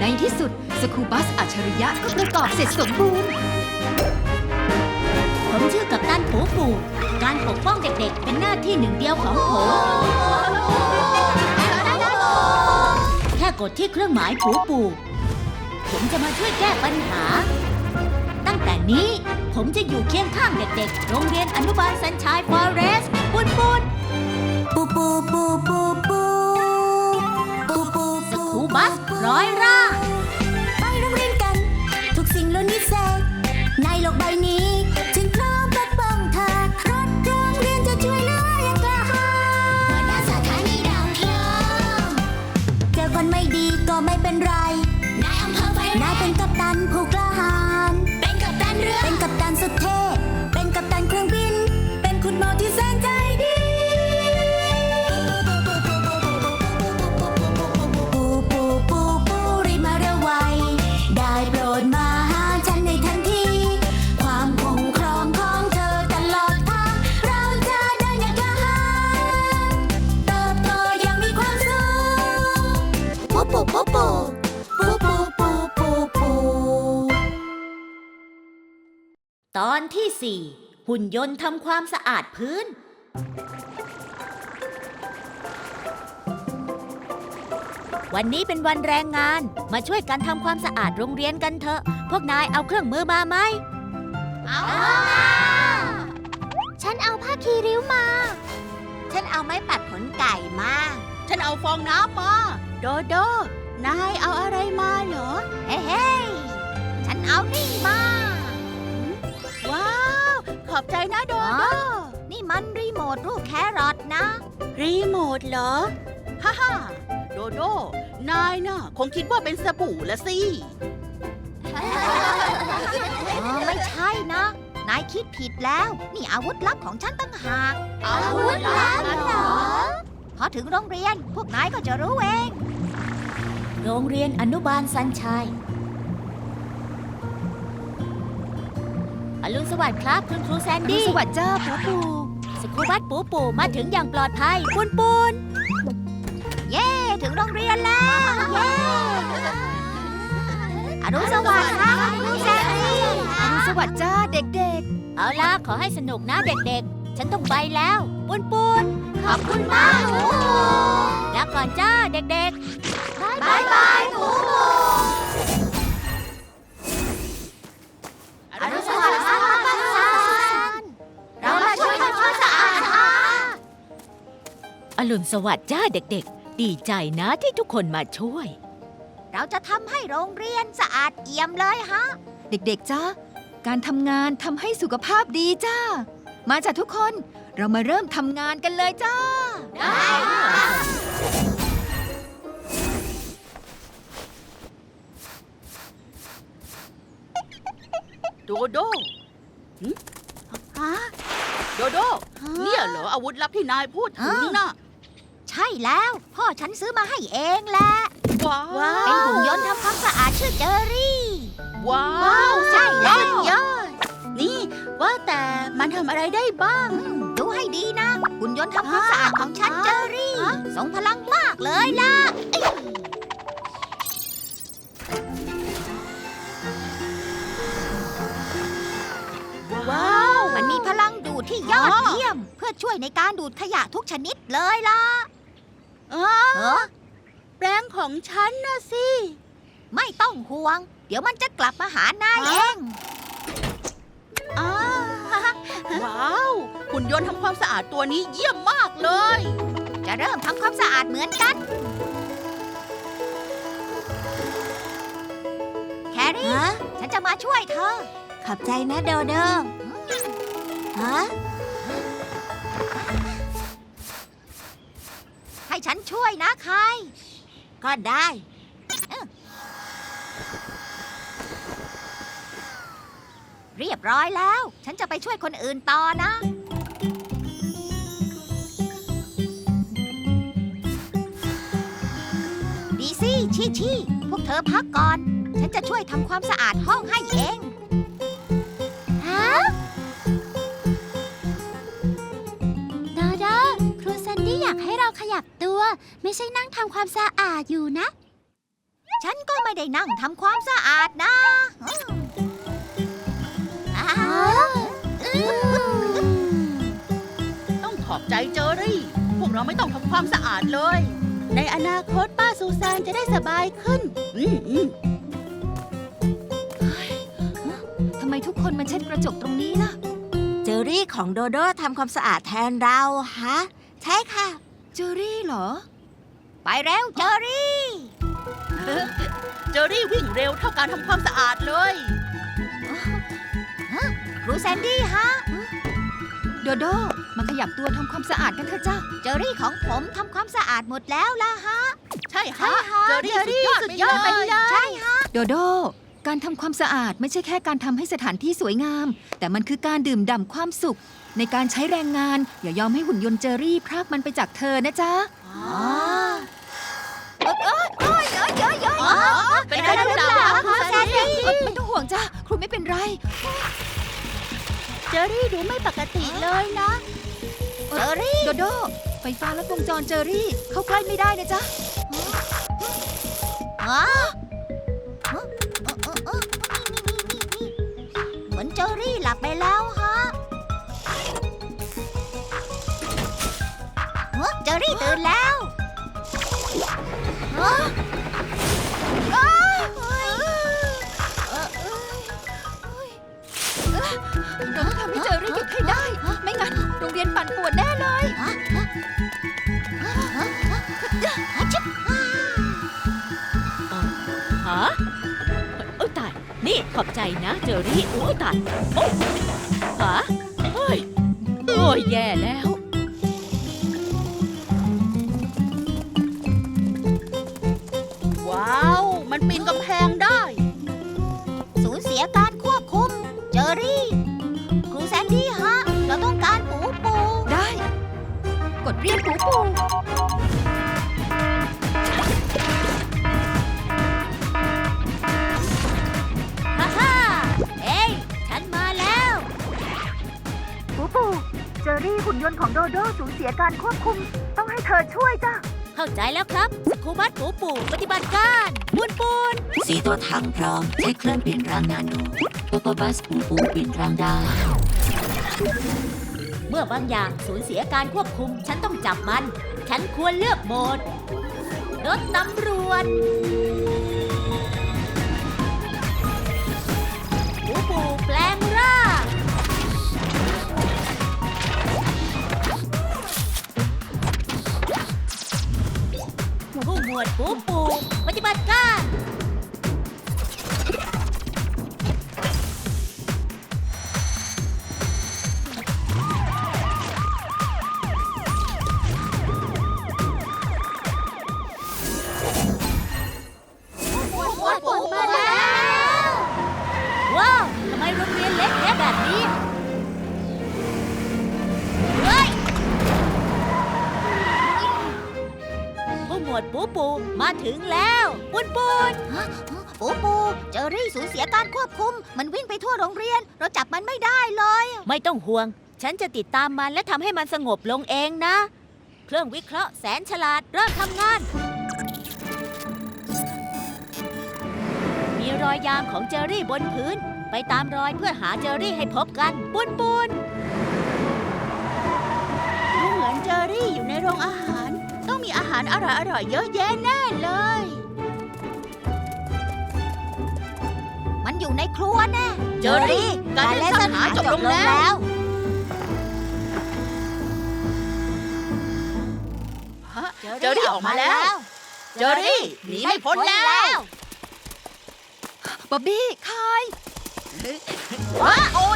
ในที่สุดสคูบัสอัจฉริยะก็ประกอบเสร็จสมบูรณ์ ผมชื่อกัปตันปูปูการปกป้องเด็กๆ เป็นหน้าที่หนึ่งเดียวของผม แค่กดที่เครื่องหมายปูปู ผมจะมาช่วยแก้ปัญหา ตั้งแต่นี้ผมจะอยู่เคียงข้างเด็กๆ โรงเรียนอนุบาลสันชายฟอเรสต์ปุนปุน ตอนที่ 4 หุ่นยนต์ทำความสะอาดพื้น วันนี้เป็นวันแรงงานมาช่วยกันทำความสะอาดโรงเรียนกันเถอะ พวกนายเอาเครื่องมือมาไหม เอาฉันเอาผ้าคีริ้วมา ฉันเอาไม้ปัดขนไก่มา ฉันเอาฟองน้ำมา โดโด นายเอาอะไรมาเหรอ เฮ้เฮ้ฉันเอานี่มาว้าว ขอบใจนะโดโด นี่มันรีโมทรูปแครอทนะ รีโมทเหรอ ฮ่าฮ่าโดโด นายน่ะ คงคิดว่าเป็นสบู่ละสิ อ๋อไม่ใช่นะ นายคิดผิดแล้ว นี่อาวุธลับของฉันตั้งหากอาวุธลับเหรอ พอถึงโรงเรียน พวกนายก็จะรู้เอง โรงเรียนอนุบาลสันชัย อรุณสวัสดิ์ครับ คุณครูแซนดีดี้สวัสดีจ้าพ่อปู่สกูบัสปูปูมาถึงอย่างปลอดภัยปุนปุนเย้ถึงโรงเรียนแล้วเย้อรุณสวัสดิ์ครับคุณแซนดี้อรุณสวัสดีจ้าเด็กเอาล่ะขอให้สนุกนะเด็กๆ ฉันต้องไปแล้วปุนปุนขอบคุณมากหนูแล้วก่อนจ้าเด็กๆบายบายหนู อรุณสวัสดิ์จ้าเด็กๆ ดีใจนะที่ทุกคนมาช่วย เราจะทำให้โรงเรียนสะอาดเอี่ยมเลยฮะๆเด็กๆ จ้า การทำงานทำให้สุขภาพดีจ้า มาจากทุกคน เรามาเริ่มทำงานกันเลยจ้า ได้โดโดหึฮะ โดโด เนี่ยเหรออาวุธลับที่นายพูดถึงน่ะ ใช่แล้ว พ่อฉันซื้อมาให้เองแหละ ว้าวเป็นหุ่นยนต์ทำความสะอาดชื่อเจอรี่ ว้าว้าววใช่แล้วสุดยอดนี่ ว่าแต่มันทำอะไรได้บ้าง ดูให้ดีนะ หุ่นยนต์ทำความสะอาดของฉันฮะเจอรี่ฮะทรงพลังมากเลยล่ะเอ้ยว้าว มันมีพลังดูดที่ยอดเยี่ยม เพื่อช่วยในการดูดขยะทุกชนิดเลยล่ะอ๋อ เออแปลงของฉันนะสิ ไม่ต้องห่วง เดี๋ยวมันจะกลับมาหานายเอง อ้าว้าวหุ่นยนต์ทำความสะอาดตัวนี้เยี่ยมมากเลย จะเริ่มทำความสะอาดเหมือนกัน แครี่ ฉันจะมาช่วยเธอ ขอบใจนะโดโดฮะ ฉันช่วยนะใครก็ได้เรียบร้อยแล้ว ฉันจะไปช่วยคนอื่นต่อนะ ดีซี่ ชี่ชี่พวกเธอพักก่อน ฉันจะช่วยทำความสะอาดห้องให้เอง ซันดี้อยากให้เราขยับตัว ไม่ใช่นั่งทำความสะอาดอยู่นะ ฉันก็ไม่ได้นั่งทำความสะอาดนะอ้าวต้องขอบใจเจอรี่ พวกเราไม่ต้องทำความสะอาดเลย ในอนาคตป้าซูซานจะได้สบายขึ้น อืมอืมทำไมทุกคนมาเช็ดกระจกตรงนี้ล่ะ เจอรี่ของโดโดทำความสะอาดแทนเราฮะ ใช่ค่ะ เจอรี่เหรอ ไปเร็วเจอรี่ เจอรี่วิ่งเร็วเท่าการทำความสะอาดเลย ครูแซนดี้ฮะ โดโดมาขยับตัวทำความสะอาดกันเถอะจ้าเจอรี่ของผมทำความสะอาดหมดแล้วล่ะฮะ ใช่ใช่ฮะฮะ เจอรี่สุดยอดไปเลย ใช่ฮะ โดโด การทำความสะอาดไม่ใช่แค่การทำให้สถานที่สวยงาม แต่มันคือการดื่มด่ำความสุข ในการใช้แรงงาน อย่ายอมให้หุ่นยนต์เจอรี่พรากมันไปจากเธอนะจ๊ะอ๋อเป็นอะไรหรือเปล่าคะครูแซนดี้เอ่อไม่ต้องห่วงจ้าครูไม่เป็นไร เจอรี่ดูไม่ปกติเลยนะ เจอรี่โดโดไฟฟ้าและวงจรเจอรี่เข้าใกล้ไม่ได้นะจ๊ะ แล้วฮะเจอรี่ตื่นแล้วฮะอ้าวเฮ้ยเออเออเราต้องทำให้เจอรี่หยุดให้ได้ ไม่งั้นโรงเรียนปั่นป่วนแน่เลย ฮะฮะฮะฮะฮะชิบอ่าฮะโอ้ตาย นี่ขอบใจนะ เจอรี่โอ้ตาย โอ้ฮะเฮ้ยโอ้ ยแย่แล้ว ว้าว มันปีนกำแพงได้ สูญเสียการควบคุม เจอรี่ ครูแซนดี้ฮะ เราต้องการปูปู ได้ กดเรียกปูปู หุ่นยนต์ของโดโดสูญเสียการควบคุม ต้องให้เธอช่วยจ้ะ เข้าใจแล้วครับสกูบัสปูปูปฏิบัติการปูนปูนสีตัวถังพร้อมใช้เครื่องเปลี่ยนรางนาโนโปโปบัสปูปูเปลี่ยนรางได้ เมื่อบางอย่างสูญเสียการควบคุม ฉันต้องจับมัน ฉันควรเลือกโหมดรถตำรวจ ผู้หมวดปูปูปฏิบัติการ ดปูปูมาถึงแล้วปุนปุนปูปูเจอรี่สูญเสียการควบคุม มันวิ่งไปทั่วโรงเรียน เราจับมันไม่ได้เลย ไม่ต้องห่วง ฉันจะติดตามมันและทำให้มันสงบลงเองนะ เครื่องวิเคราะห์แสนฉลาดเริ่มทำงาน มีรอยยางของเจอรี่บนพื้น ไปตามรอยเพื่อหาเจอรี่ให้พบกันปุนปุนดูเหมือนเจอรี่อยู่ในโรงอาหาร ต้องมีอาหารอร่อยๆเยอะแยะแน่เลย มันอยู่ในครัวแน่เจอรี่การเล่นซ่อนหาจบลงแล้วฮะเจอรี่ออกมาแล้ว เจอรี่หนีไม่พ้นแล้วบ๊อบบี้คายว้าโอ้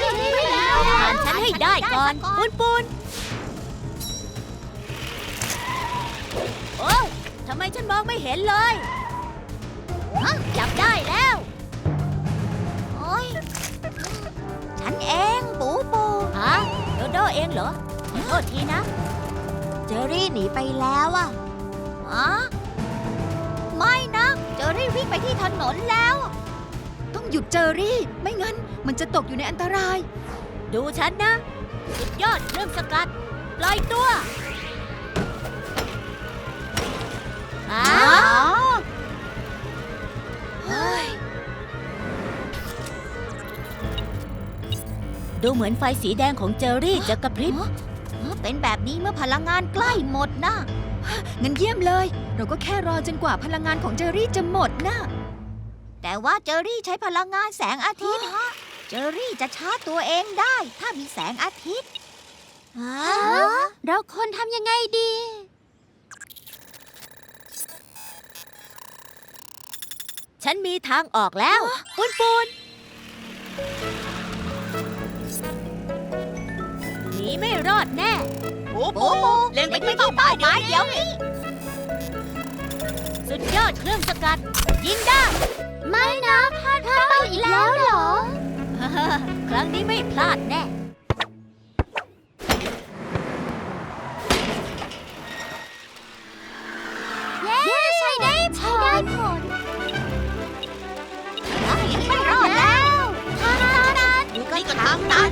รี่หนีไปแล้วผ่านฉันให้ได้ก่อนปุนปุนโอ้ทำไมฉันมองไม่เห็นเลยฮะจับได้แล้ว ฉันเองปูปูฮะโดโดเองเหรอฮอโทษทีนะ เจอรี่หนีไปแล้วอะอ๋อไม่นะ เจอรี่วิ่งไปที่ถนนแล้ว ต้องหยุดเจอรี่ ไม่งั้นมันจะตกอยู่ในอันตราย ดูฉันนะ สุดยอดเครื่องสกัดปล่อยตัวอ้าอ๋อเฮ้ย ดูเหมือนไฟสีแดงของเจอรี่จะกระพริบ เป็นแบบนี้เมื่อพลังงานใกล้หมดนะ งั้นเยี่ยมเลย เราก็แค่รอจนกว่าพลังงานของเจอรี่จะหมดนะ แต่ว่าเจอรี่ใช้พลังงานแสงอาทิตย์เจอรี่จะชาร์จตัวเองได้ ถ้ามีแสงอาทิตย์เราควรทำยังไงดี ฉันมีทางออกแล้วปูนปูน ปูปูเล็งไปที่เป้าหมายเดี๋ยวนี้สุดยอดเครื่องสกัด ยิงได้ ไม่นะพลาดพลาดไปอีกแล้วเหรอ ครั้งนี้ไม่พลาดแน่เย้ใช้ได้ผลผลไม่รอดแล้วทางตันนี่ก็ทางตัน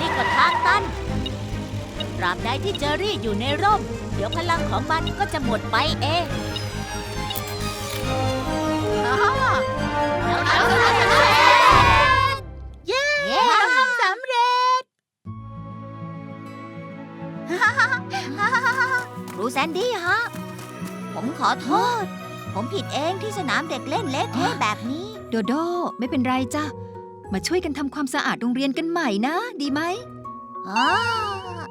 นี่ก็ทางตัน ตราบใดที่เจอรี่อยู่ในร่ม เดี๋ยวพลังของมันก็จะหมดไปเองเย้เย้สำเร็จ ครูแซนดี้ฮะ ผมขอโทษ ผมผิดเองที่สนามเด็กเล่นเละเทะแบบนี้ โดโดไม่เป็นไรจ้ะ มาช่วยกันทำความสะอาดโรงเรียนกันใหม่นะ ดีไหม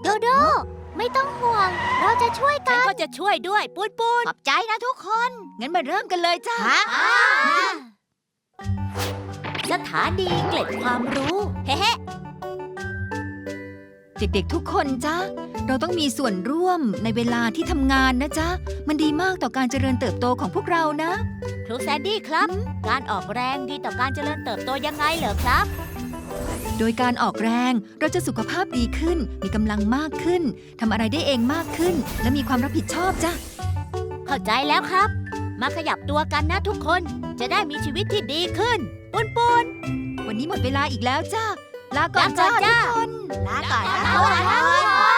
โดโด ไม่ต้องห่วง เราจะช่วยกันฉัน ก็จะช่วยด้วยปูนปูนขอบใจนะทุกคน งั้นมาเริ่มกันเลยจ้ะสถานีเกล็ดความรู้ เฮ้เด็กๆทุกคนจ้ะเราต้องมีส่วนร่วมในเวลาที่ทำงานนะจ๊ะ มันดีมากต่อการเจริญเติบโตของพวกเรานะ ครูแซนดี้ครับ การออกแรงดีต่อการเจริญเติบโตยังไงเหรอครับ โดยการออกแรงเราจะสุขภาพดีขึ้น มีกำลังมากขึ้นทำอะไรได้เองมากขึ้น และมีความรับผิดชอบจ้ะ เข้าใจแล้วครับ มาขยับตัวกันนะทุกคนจะได้มีชีวิตที่ดีขึ้นปูนปูนวันนี้หมดเวลาอีกแล้วจ้าลาก่อนลาก่จ้าอนจ้าทุกคน ลาก่อนนะทุกคน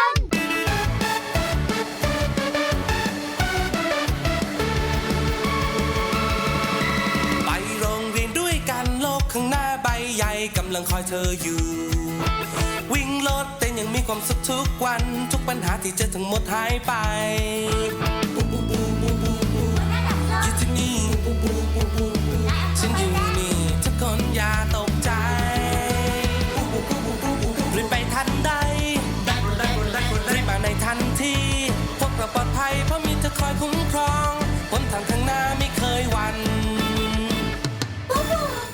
กำลังคอยเธออยู่ วิ่งรถเต้นยังมีความสุขทุกวัน ทุกปัญหาที่เจอทั้งหมดหายไปปูปูปูปูปูอยู่ที่นี่ปูปูปูปูฉันอยู่นี่ทุกคนอย่าตกใจปูปูปูปูปูปูรีบไปทันใดรีบมาในทันทีพวกเราปลอดภัยเพราะมีเธอคอยคุ้มครองบนทางข้างหน้ามี